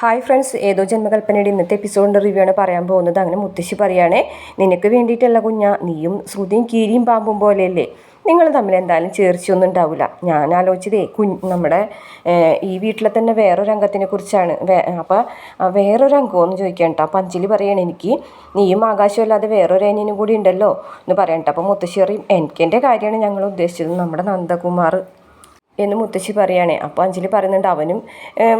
Hi friends ഏതോ ജന്മകൽപ്പനയുടെ ഇന്നത്തെ എപ്പിസോഡിന്റെ review ആണ് പറയാൻ പോകുന്നത്. അങ്ങനെ മുത്തശ്ശി പറയുകയാണേ നിനക്ക് വേണ്ടിയിട്ടല്ല കുഞ്ഞ നീയും ശ്രുതിയും കീരിയും പാമ്പും പോലെയല്ലേ? നിങ്ങൾ തമ്മിൽ എന്തായാലും ചേർച്ചയൊന്നും ഉണ്ടാവില്ല ഞാൻ ആലോചിച്ചതേ കുഞ്ഞ് നമ്മുടെ ഈ വീട്ടിലെ തന്നെ വേറൊരു അംഗത്തിനെ കുറിച്ചാണ്. അപ്പോൾ വേറൊരു അംഗമെന്ന് ചോദിക്കാൻ കേട്ടോ അപ്പം അഞ്ചലി പറയണം എനിക്ക് നീയും ആകാശവും അല്ലാതെ വേറൊരു അനിയനും കൂടി ഉണ്ടല്ലോ എന്ന് പറയണ്ട അപ്പോൾ മുത്തശ്ശേറിയും എനിക്കെന്റെ കാര്യമാണ് ഞങ്ങൾ ഉദ്ദേശിച്ചത്. നമ്മുടെ നന്ദകുമാർ എന്ന് മുത്തശ്ശി പറയുകയാണേ അപ്പോൾ അഞ്ജലി പറയുന്നുണ്ട് അവനും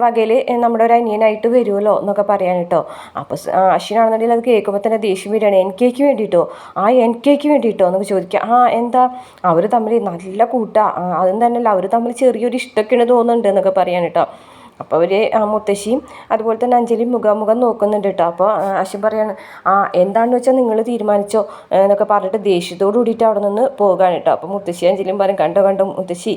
വകയിൽ നമ്മുടെ ഒരു അനിയനായിട്ട് വരുമല്ലോ എന്നൊക്കെ പറയാൻ കേട്ടോ അപ്പോൾ അശ്വിനാണെന്നുണ്ടെങ്കിൽ അത് കേൾക്കുമ്പോൾ തന്നെ ദേഷ്യം വരികയാണ്. എൻ കെക്ക് വേണ്ടിയിട്ടോ ആ എൻ കെക്ക് വേണ്ടിയിട്ടോ എന്നൊക്കെ ചോദിക്കുക. ആ എന്താ? അവർ തമ്മിൽ നല്ല കൂട്ടാ. അതും തന്നെയല്ല അവർ തമ്മിൽ ചെറിയൊരു ഇഷ്ടമൊക്കെയാണ് തോന്നുന്നുണ്ട് എന്നൊക്കെ പറയാൻ കേട്ടോ അപ്പോൾ അവർ ആ മുത്തശ്ശിയും അതുപോലെ തന്നെ അഞ്ജലിയും മുഖാമുഖം നോക്കുന്നുണ്ട് കേട്ടോ അപ്പോൾ അശ്വൻ പറയാണ് ആ എന്താണെന്ന് വെച്ചാൽ നിങ്ങൾ തീരുമാനിച്ചോ? എന്നൊക്കെ പറഞ്ഞിട്ട് ദേഷ്യത്തോട് കൂടിയിട്ട് അവിടെ നിന്ന് പോകാൻ കേട്ടോ അപ്പോൾ മുത്തശ്ശി അഞ്ജലിയും പറയും കണ്ടോ കണ്ടോ മുത്തശ്ശി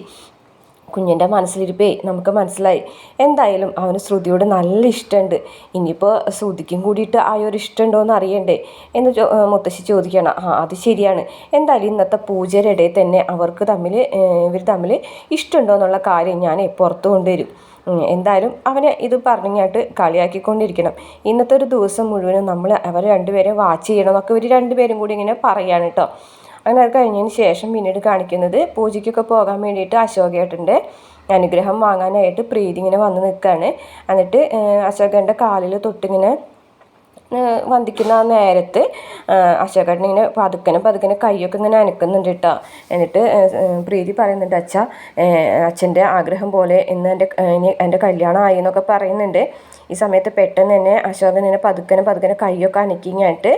കുഞ്ഞിന്റെ മനസ്സിലിരിപ്പേ നമുക്ക് മനസ്സിലായി. എന്തായാലും അവന് ശ്രുതിയോട് നല്ല ഇഷ്ടമുണ്ട്. ഇനിയിപ്പോൾ ശ്രുതിക്കും കൂടിയിട്ട് ആയൊരു ഇഷ്ടമുണ്ടോ എന്ന് അറിയണ്ടേ? എന്ന് ചോ മുത്തശ്ശി ചോദിക്കണം ആ അത് ശരിയാണ്. എന്തായാലും ഇന്നത്തെ പൂജയുടെ തന്നെ അവർക്ക് തമ്മിൽ ഇവർ തമ്മിൽ ഇഷ്ടമുണ്ടോ എന്നുള്ള കാര്യം ഞാൻ പുറത്തു കൊണ്ടുവരും. എന്തായാലും അവനെ ഇത് പറഞ്ഞിങ്ങാട്ട് കളിയാക്കിക്കൊണ്ടിരിക്കണം. ഇന്നത്തെ ഒരു ദിവസം മുഴുവനും നമ്മൾ അവർ രണ്ടുപേരെ വാച്ച് ചെയ്യണം എന്നൊക്കെ ഇവർ രണ്ടുപേരും കൂടി ഇങ്ങനെ പറയാണ് കേട്ടോ അങ്ങനെ അത് കഴിഞ്ഞതിന് ശേഷം പിന്നീട് കാണിക്കുന്നത് പൂജയ്ക്കൊക്കെ പോകാൻ വേണ്ടിയിട്ട് അശോകേട്ടന്റെ അനുഗ്രഹം വാങ്ങാനായിട്ട് പ്രീതി ഇങ്ങനെ വന്ന് നിൽക്കുകയാണ്. എന്നിട്ട് അശോകന്റെ കാലിൽ തൊട്ടിങ്ങനെ വന്ദിക്കുന്ന നേരത്ത് അശോകേട്ടൻ ഇങ്ങനെ പതുക്കനെ പതുക്കനെ കൈയൊക്കെ ഇങ്ങനെ അനക്കുന്നുണ്ട് കേട്ടോ. എന്നിട്ട് പ്രീതി പറയുന്നുണ്ട് അച്ഛ അച്ഛന്റെ ആഗ്രഹം പോലെ ഇന്ന് എന്റെ എന്റെ കല്യാണം ആയി എന്നൊക്കെ പറയുന്നുണ്ട്. ഈ സമയത്ത് പെട്ടെന്ന് തന്നെ അശോകൻ ഇങ്ങനെ പതുക്കനെ പതുക്കനെ കൈയൊക്കെ അനക്കിങ്ങായിട്ട്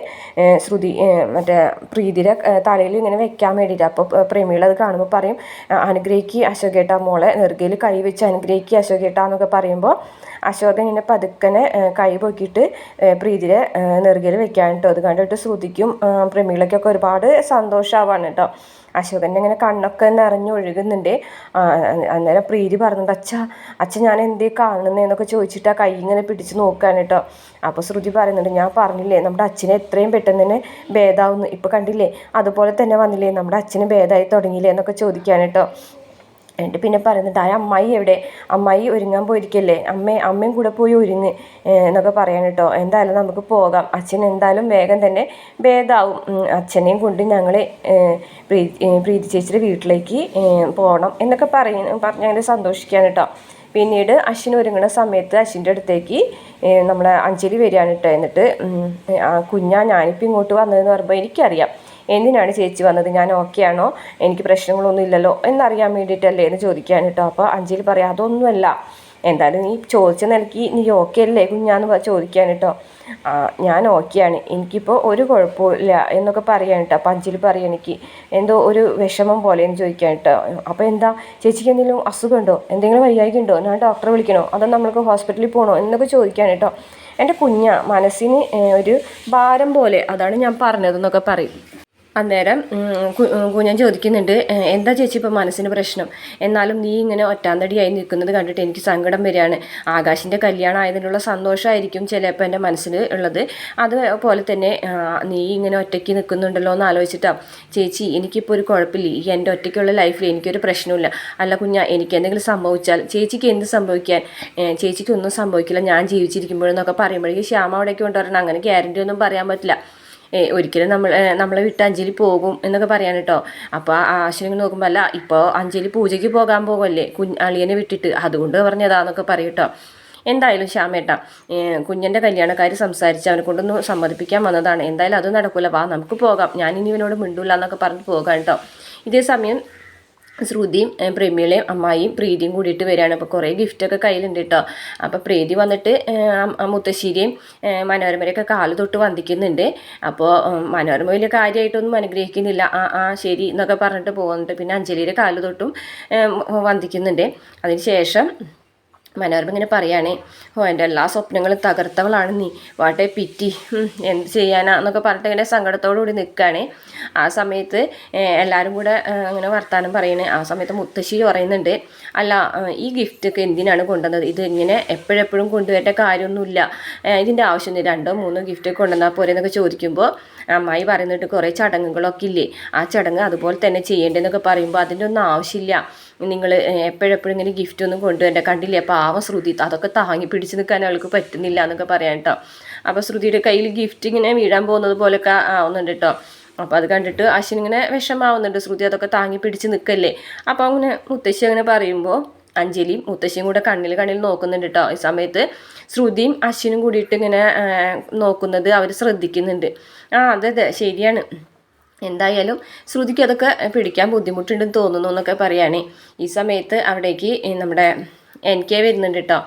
ശ്രുതി മറ്റേ പ്രീതിയുടെ തലയിൽ ഇങ്ങനെ വെക്കാൻ വേണ്ടിയിട്ട് അപ്പോൾ പ്രേമികൾ അത് കാണുമ്പോൾ പറയും അനുഗ്രഹിക്ക് അശോകേട്ട മോളെ. നെറുകയിൽ കൈ വെച്ച് അനുഗ്രഹിക്ക് അശോകേട്ട എന്നൊക്കെ പറയുമ്പോൾ അശോകൻ ഇങ്ങനെ പതുക്കനെ കൈ പൊക്കിയിട്ട് പ്രീതിയെ നെറുകയിൽ വെക്കാൻ കേട്ടോ. അത് കണ്ടിട്ട് ശ്രുതിക്കും പ്രേമികളൊക്കെ ഒരുപാട് സന്തോഷമാവാണ് കേട്ടോ. അശോകന്റെ ഇങ്ങനെ കണ്ണൊക്കെ നിറഞ്ഞൊഴുകുന്നുണ്ട് അന്നേരം പ്രീതി പറഞ്ഞിട്ട് അച്ഛ അച്ഛൻ ഞാൻ എന്തേ കാണുന്നതെന്നൊക്കെ ചോദിച്ചിട്ട് ആ കൈ പിടിച്ച് നോക്കുകയാണ് കേട്ടോ. അപ്പോൾ ശ്രുതി പറയുന്നുണ്ട് ഞാൻ പറഞ്ഞില്ലേ നമ്മുടെ അച്ഛനെ എത്രയും പെട്ടെന്ന് തന്നെ ഭേദാവുന്നു. ഇപ്പോൾ കണ്ടില്ലേ അതുപോലെ തന്നെ വന്നില്ലേ നമ്മുടെ അച്ഛന് ഭേദമായി തുടങ്ങിയില്ലേ എന്നൊക്കെ ചോദിക്കാൻ കേട്ടോ. എന്നിട്ട് പിന്നെ പറയുന്നുണ്ട് ആ അമ്മായി എവിടെ? അമ്മായി ഒരുങ്ങാൻ പോയിരിക്കല്ലേ. അമ്മ അമ്മയും കൂടെ പോയി ഒരുങ്ങ് എന്നൊക്കെ പറയാൻ കേട്ടോ. എന്തായാലും നമുക്ക് പോകാം. അച്ഛൻ എന്തായാലും വേഗം തന്നെ ഭേദാവും. അച്ഛനെയും കൊണ്ട് ഞങ്ങൾ പ്രീതി പ്രീതി ചേച്ചിയുടെ വീട്ടിലേക്ക് പോകണം എന്നൊക്കെ പറയുന്നു പറഞ്ഞ് അങ്ങനെ സന്തോഷിക്കാൻ കേട്ടോ. പിന്നീട് അശ്വിൻ ഒരുങ്ങുന്ന സമയത്ത് അശ്വിന്റെ അടുത്തേക്ക് നമ്മളെ അഞ്ജലി വരികയാണ് കേട്ടോ എന്നിട്ട് കുഞ്ഞാ ഞാനിപ്പോൾ ഇങ്ങോട്ട് വന്നതെന്ന് പറയുമ്പോൾ എനിക്കറിയാം. എന്തിനാണ് ചേച്ചി വന്നത്? ഞാൻ ഓക്കെ ആണോ? എനിക്ക് പ്രശ്നങ്ങളൊന്നും ഇല്ലല്ലോ എന്നറിയാൻ വേണ്ടിയിട്ടല്ലേ എന്ന് ചോദിക്കാൻ കേട്ടോ അപ്പോൾ അഞ്ജലി പറയാം അതൊന്നുമല്ല. എന്തായാലും നീ ചോദിച്ച നിലയ്ക്ക് നീ ഓക്കെ അല്ലേ കുഞ്ഞാന്ന് ചോദിക്കാൻ കേട്ടോ ഞാൻ ഓക്കെയാണ് എനിക്കിപ്പോൾ ഒരു കുഴപ്പമില്ല എന്നൊക്കെ പറയാൻ കേട്ടോ പഞ്ചിൽ പറയാൻ പറയാം എനിക്ക് എന്തോ ഒരു വിഷമം പോലെ എന്ന് ചോദിക്കാൻ കേട്ടോ അപ്പോൾ എന്താ? ചേച്ചിക്ക് എന്തെങ്കിലും അസുഖമുണ്ടോ എന്തെങ്കിലും വയ്യായിക്കുണ്ടോ ഞാൻ ഡോക്ടറെ വിളിക്കണോ? അതോ നമ്മൾക്ക് ഹോസ്പിറ്റലിൽ പോകണോ എന്നൊക്കെ ചോദിക്കാൻ കേട്ടോ എന്റെ കുഞ്ഞ മനസ്സിന് ഒരു ഭാരം പോലെ അതാണ് ഞാൻ പറഞ്ഞതെന്നൊക്കെ പറയും. അന്നേരം കുഞ്ഞൻ ചോദിക്കുന്നുണ്ട് എന്താ ചേച്ചി ഇപ്പോൾ മനസ്സിന് പ്രശ്നം? എന്നാലും നീ ഇങ്ങനെ ഒറ്റാന്തടിയായി നിൽക്കുന്നത് കണ്ടിട്ട് എനിക്ക് സങ്കടം വരികയാണ്. ആകാശിന്റെ കല്യാണം ആയതിനുള്ള സന്തോഷമായിരിക്കും ചിലപ്പോൾ എന്റെ മനസ്സിൽ ഉള്ളത്. അതുപോലെ തന്നെ നീ ഇങ്ങനെ ഒറ്റയ്ക്ക് നിൽക്കുന്നുണ്ടല്ലോ എന്ന് ആലോചിച്ചിട്ടാ. ചേച്ചി എനിക്കിപ്പോൾ ഒരു കുഴപ്പമില്ല. ഈ എന്റെ ഒറ്റയ്ക്കുള്ള ലൈഫിൽ എനിക്കൊരു പ്രശ്നമില്ല അല്ല കുഞ്ഞ എനിക്ക് എന്തെങ്കിലും സംഭവിച്ചാൽ ചേച്ചിക്ക് എന്ത് സംഭവിക്കാൻ? ചേച്ചിക്കൊന്നും സംഭവിക്കില്ല. ഞാൻ ജീവിച്ചിരിക്കുമ്പോഴെന്നൊക്കെ പറയുമ്പോഴേക്കും ശ്യാമ അവിടേക്ക് കൊണ്ടുവരണം. അങ്ങനെ ഗ്യാരണ്ടി ഒന്നും പറയാൻ പറ്റില്ല. ഒരിക്കലും നമ്മൾ നമ്മളെ വിട്ട് അഞ്ചലി പോകും എന്നൊക്കെ പറയാൻ കേട്ടോ അപ്പോൾ ആശ്വര്യം നോക്കുമ്പോൾ അല്ല ഇപ്പോൾ അഞ്ചലി പൂജയ്ക്ക് പോകാൻ പോകുമല്ലേ കുഞ്ഞ് അളിയനെ വിട്ടിട്ട്. അതുകൊണ്ട് പറഞ്ഞതാന്നൊക്കെ പറയും എന്തായാലും ശ്യാമേട്ട കുഞ്ഞന്റെ കല്യാണക്കാർ സംസാരിച്ച് അവനെ കൊണ്ടൊന്ന് സമ്മതിപ്പിക്കാൻ വന്നതാണ്. എന്തായാലും അത് നടക്കില്ല വാ നമുക്ക് പോകാം. ഞാൻ ഇനി ഇവനോട് മിണ്ടൂല എന്നൊക്കെ പറഞ്ഞ് പോകാം കേട്ടോ ഇതേ സമയം ശ്രുതിയും പ്രമീളയും അമ്മായിയും പ്രീതിയും കൂടിയിട്ട് വരികയാണ്. അപ്പോൾ കുറേ ഗിഫ്റ്റൊക്കെ കയ്യിലുണ്ട് കേട്ടോ അപ്പോൾ പ്രീതി വന്നിട്ട് മുത്തശ്ശേരിയും മനോരമയൊക്കെ കാൽ തൊട്ട് വന്ദിക്കുന്നുണ്ട്. അപ്പോൾ മനോരമ വലിയ കാര്യമായിട്ടൊന്നും അനുഗ്രഹിക്കുന്നില്ല. ആ ആ ശരി എന്നൊക്കെ പറഞ്ഞിട്ട് പോകുന്നുണ്ട് പിന്നെ അഞ്ജലിയുടെ കാൽ തൊട്ടും വന്ദിക്കുന്നുണ്ട്. അതിന് ശേഷം മനോരമ ഇങ്ങനെ പറയുകയാണേ ഓ എന്റെ എല്ലാ സ്വപ്നങ്ങളും തകർത്തവളാണ് നീ. വാട്ടെ പിറ്റി. എന്ത് ചെയ്യാനാ? എന്നൊക്കെ പറഞ്ഞിട്ട് ഇങ്ങനെ സങ്കടത്തോടു കൂടി നിൽക്കുകയാണേ ആ സമയത്ത് എല്ലാവരും കൂടെ അങ്ങനെ വർത്താനം പറയണേ. ആ സമയത്ത് മുത്തശ്ശി പറയുന്നുണ്ട് അല്ല ഈ ഗിഫ്റ്റൊക്കെ എന്തിനാണ് കൊണ്ടുവന്നത്? ഇത് ഇങ്ങനെ എപ്പോഴെപ്പോഴും കൊണ്ടുവരേണ്ട കാര്യമൊന്നുമില്ല. ഇതിന്റെ ആവശ്യമൊന്നും രണ്ടോ മൂന്നോ ഗിഫ്റ്റ് കൊണ്ടുവന്നാൽ പോരെ എന്നൊക്കെ ചോദിക്കുമ്പോൾ അമ്മായി പറയുന്നിട്ട് കുറേ ചടങ്ങുകളൊക്കെ ഇല്ലേ? ആ ചടങ്ങ് അതുപോലെ തന്നെ ചെയ്യേണ്ടതെന്നൊക്കെ പറയുമ്പോൾ അതിന്റെ ഒന്നും ആവശ്യമില്ല. നിങ്ങൾ എപ്പോഴെപ്പോഴും ഇങ്ങനെ ഗിഫ്റ്റ് ഒന്നും കൊണ്ടുവരണ്ട. കണ്ടില്ലേ? പാവം ശ്രുതി അതൊക്കെ താങ്ങി പിടിച്ച് നിൽക്കാൻ അവൾക്ക് പറ്റുന്നില്ല എന്നൊക്കെ പറയാം കേട്ടോ അപ്പോൾ ശ്രുതിയുടെ കയ്യിൽ ഗിഫ്റ്റ് ഇങ്ങനെ വീഴാൻ പോകുന്നത് പോലെയൊക്കെ ആവുന്നുണ്ട് കേട്ടോ അപ്പോൾ അത് കണ്ടിട്ട് അശ്വിൻ ഇങ്ങനെ വിഷമാവുന്നുണ്ട്. ശ്രുതി അതൊക്കെ താങ്ങി പിടിച്ച് നിൽക്കല്ലേ? അപ്പോൾ അങ്ങനെ മുത്തശ്ശി അങ്ങനെ പറയുമ്പോൾ അഞ്ജലിയും മുത്തശ്ശിയും കൂടെ കണ്ണിൽ കണ്ണിൽ നോക്കുന്നുണ്ട് കേട്ടോ ഈ സമയത്ത് ശ്രുതിയും അശ്വിനും കൂടിയിട്ട് ഇങ്ങനെ നോക്കുന്നത് അവർ ശ്രദ്ധിക്കുന്നുണ്ട്. ആ അതെ അതെ ശരിയാണ്. എന്തായാലും ശ്രുതിക്ക് അതൊക്കെ പിടിക്കാൻ ബുദ്ധിമുട്ടുണ്ടെന്ന് തോന്നുന്നു എന്നൊക്കെ പറയുകയാണേ ഈ സമയത്ത് അവിടേക്ക് നമ്മുടെ എൻ കെ വരുന്നുണ്ട് കേട്ടോ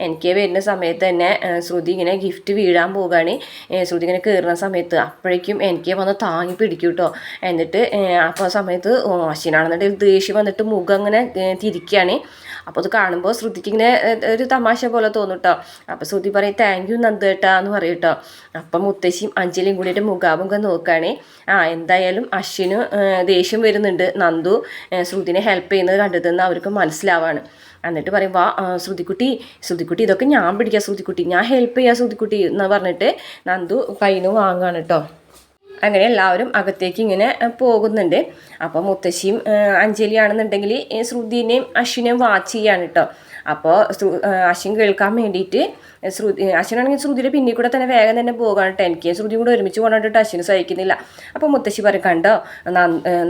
എൻ കെ വരുന്ന സമയത്ത് തന്നെ ശ്രുതി ഇങ്ങനെ ഗിഫ്റ്റ് വീഴാൻ പോവുകയാണ്. ശ്രുതി ഇങ്ങനെ കയറുന്ന സമയത്ത് അപ്പോഴേക്കും എൻ കെ വന്ന് താങ്ങി പിടിക്കും കേട്ടോ എന്നിട്ട് അപ്പോൾ ആ സമയത്ത് ഓ, അശ്വിനാണെന്നുണ്ടെങ്കിൽ ദേഷ്യം വന്നിട്ട് മുഖം അങ്ങനെ തിരിക്കുകയാണ് അപ്പോൾ അത് കാണുമ്പോൾ ശ്രുതിക്ക് ഇങ്ങനെ ഒരു തമാശ പോലെ തോന്നും കേട്ടോ അപ്പോൾ ശ്രുതി പറയും താങ്ക് യു നന്ദ് കേട്ടോ എന്ന് പറയും കേട്ടോ. അപ്പം മുത്തശ്ശിയും അഞ്ജലിയും കൂടിയിട്ട് മുഖാമുഖം നോക്കുകയാണേ. ആ എന്തായാലും അശ്വിന് ദേഷ്യം വരുന്നുണ്ട്. നന്ദു ശ്രുതിനെ ഹെൽപ്പ് ചെയ്യുന്നത് കണ്ടതെന്ന് അവർക്ക് മനസ്സിലാവാണ്. എന്നിട്ട് പറയും വാ ശ്രുതിക്കുട്ടി ശ്രുതിക്കുട്ടി ഇതൊക്കെ ഞാൻ പിടിക്കാം ശ്രുതിക്കുട്ടി. ഞാൻ ഹെൽപ്പ് ചെയ്യാം ശ്രുതിക്കുട്ടി എന്ന് പറഞ്ഞിട്ട് നന്ദു കയ്യിൽ നിന്ന് വാങ്ങുകയാണ് കേട്ടോ. അങ്ങനെ എല്ലാവരും അകത്തേക്ക് ഇങ്ങനെ പോകുന്നുണ്ട്. അപ്പോൾ മുത്തശ്ശിയും അഞ്ജലി അഞ്ജലിയാണെന്നുണ്ടെങ്കിൽ ശ്രുതിനെയും അശ്വിനെയും വാച്ച് ചെയ്യാണ് കേട്ടോ അപ്പോൾ അശ്വിൻ കേൾക്കാൻ വേണ്ടിയിട്ട് ശ്രുതി അശ്വിനാണെങ്കിൽ ശ്രുതിയുടെ പിന്നിൽ കൂടെ തന്നെ വേഗം തന്നെ പോകാണ് എനിക്ക് ശ്രുതിയും കൂടെ ഒരുമിച്ച് കൊണ്ടിട്ട് അശ്വിന് സഹിക്കുന്നില്ല. അപ്പോൾ മുത്തശ്ശി പറയും കണ്ടോ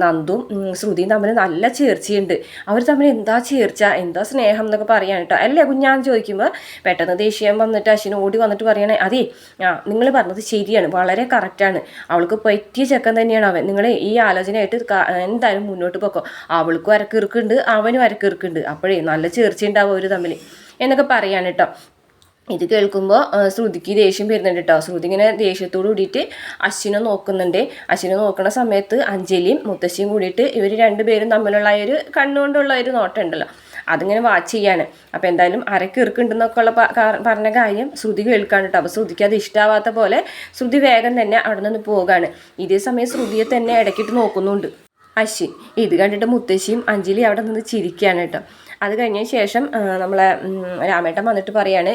നന്ദ- ശ്രുതിയും തമ്മിൽ നല്ല ചേർച്ചയുണ്ട്. അവർ തമ്മിൽ എന്താ ചേർച്ച എന്താ സ്നേഹം എന്നൊക്കെ പറയാൻ കേട്ടോ അല്ലേ കുഞ്ഞാൻ ചോദിക്കുമ്പോൾ പെട്ടെന്ന് ദേഷ്യം വന്നിട്ട് അശ്വിന് ഓടി വന്നിട്ട് പറയണേ അതേ ആ നിങ്ങൾ പറഞ്ഞത് ശരിയാണ് വളരെ കറക്റ്റാണ് അവൾക്ക് പറ്റിയ ചെക്കൻ തന്നെയാണ് അവൻ. നിങ്ങൾ ഈ ആലോചനയായിട്ട് ക- എന്തായാലും മുന്നോട്ട് പോക്കോ. അവൾക്കും അരക്കിറുക്കുണ്ട് അവനും അരക്കിറുക്കുണ്ട്. അപ്പോഴേ നല്ല ചേർച്ച ഉണ്ടാവും അവർ തമ്മിൽ എന്നൊക്കെ പറയാണ് കേട്ടോ ഇത് കേൾക്കുമ്പോൾ ശ്രുതിക്ക് ദേഷ്യം വരുന്നുണ്ട് കേട്ടോ ശ്രുതി ഇങ്ങനെ ദേഷ്യത്തോട് കൂടിയിട്ട് അശ്വിനെ നോക്കുന്നുണ്ട്. അശ്വിനെ നോക്കുന്ന സമയത്ത് അഞ്ജലിയും മുത്തശ്ശിയും കൂടിയിട്ട് ഇവർ രണ്ടുപേരും തമ്മിലുള്ള ഒരു കണ്ണുകൊണ്ടുള്ള ഒരു നോട്ടം ഉണ്ടല്ലോ അതിങ്ങനെ വാച്ച് ചെയ്യാണ്. അപ്പോൾ എന്തായാലും അരക്ക് ഉള്ള പറഞ്ഞ കാര്യം ശ്രുതി കേൾക്കാണ് കേട്ടോ അപ്പോൾ ശ്രുതിക്ക് അത് ഇഷ്ടാവാത്ത പോലെ ശ്രുതി വേഗം തന്നെ അവിടെ നിന്ന് പോകാണ്. ഇതേ സമയം ശ്രുതിയെ തന്നെ ഇടയ്ക്കിട്ട് നോക്കുന്നുണ്ട്. അശ്വിൻ ഇത് കണ്ടിട്ട് മുത്തശ്ശിയും അഞ്ജലി അവിടെ നിന്ന് ചിരിക്കുകയാണ് കേട്ടോ അത് കഴിഞ്ഞ ശേഷം നമ്മളെ രാമേട്ടൻ വന്നിട്ട് പറയാണ്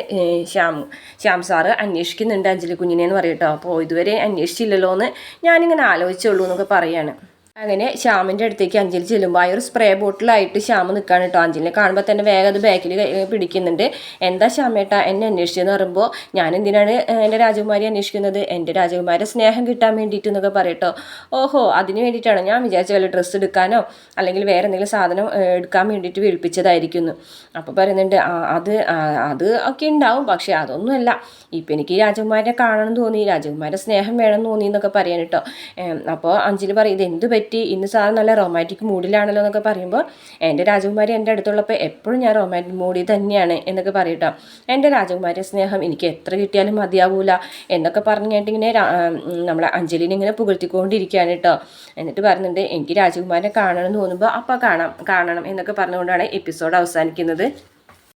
ശ്യാം ശ്യാം സാറ് അന്വേഷിക്കുന്നുണ്ട് അഞ്ജലി കുഞ്ഞിനെ എന്ന് പറയും അപ്പോൾ ഇതുവരെ അന്വേഷിച്ചില്ലല്ലോ എന്ന് ഞാനിങ്ങനെ ആലോചിച്ചുള്ളൂ എന്നൊക്കെ പറയാണ്. അങ്ങനെ ശ്യാമിന്റെ അടുത്തേക്ക് അഞ്ജലി ചെല്ലുമ്പോൾ ആ ഒരു സ്പ്രേ ബോട്ടിലായിട്ട് ശ്യാം നിൽക്കുകയാണ് കേട്ടോ അഞ്ജലിനെ കാണുമ്പോൾ തന്നെ വേഗം അത് ബാക്കിൽ പിടിക്കുന്നുണ്ട്. എന്താ ശ്യാമേട്ട എന്നെ അന്വേഷിച്ചതെന്ന് പറയുമ്പോൾ ഞാൻ എന്തിനാണ് എന്റെ രാജകുമാരി അന്വേഷിക്കുന്നത്? എന്റെ രാജകുമാരെ സ്നേഹം കിട്ടാൻ വേണ്ടിയിട്ട് എന്നൊക്കെ പറയട്ടോ ഓഹോ അതിന് വേണ്ടിയിട്ടാണ്? ഞാൻ വിചാരിച്ച വല്ല ഡ്രസ്സ് എടുക്കാനോ അല്ലെങ്കിൽ വേറെ എന്തെങ്കിലും സാധനം എടുക്കാൻ വേണ്ടിയിട്ട് വിളിപ്പിച്ചതായിരിക്കുന്നു. അപ്പോൾ പറയുന്നുണ്ട് അത് അത് ഒക്കെ ഉണ്ടാവും പക്ഷേ അതൊന്നുമല്ല. ഇപ്പം എനിക്ക് ഈ രാജകുമാരനെ കാണണം തോന്നി രാജകുമാരുടെ സ്നേഹം വേണം തോന്നി എന്നൊക്കെ പറയാൻ കേട്ടോ അപ്പോൾ അഞ്ജലി പറയും ഇത് എന്ത് പറ്റി ഇന്ന് സാർ നല്ല റൊമാന്റിക് മൂഡിലാണല്ലോ എന്നൊക്കെ പറയുമ്പോൾ എന്റെ രാജകുമാരി എന്റെ അടുത്തുള്ളപ്പോൾ എപ്പോഴും ഞാൻ റൊമാന്റിക് മൂഡിൽ തന്നെയാണ് എന്നൊക്കെ പറയട്ടോ. എന്റെ രാജകുമാരിയുടെ സ്നേഹം എനിക്ക് എത്ര കിട്ടിയാലും മതിയാവൂല എന്നൊക്കെ പറഞ്ഞിട്ട് ഇങ്ങനെ നമ്മളെ അഞ്ജലിനെ ഇങ്ങനെ പുകഴ്ത്തിക്കൊണ്ടിരിക്കുകയാണ് കേട്ടോ എന്നിട്ട് പറയുന്നുണ്ട് എനിക്ക് രാജകുമാരനെ കാണണം എന്ന് തോന്നുമ്പോൾ അപ്പോൾ കാണാം കാണണം എന്നൊക്കെ പറഞ്ഞുകൊണ്ടാണ് എപ്പിസോഡ് അവസാനിക്കുന്നത്.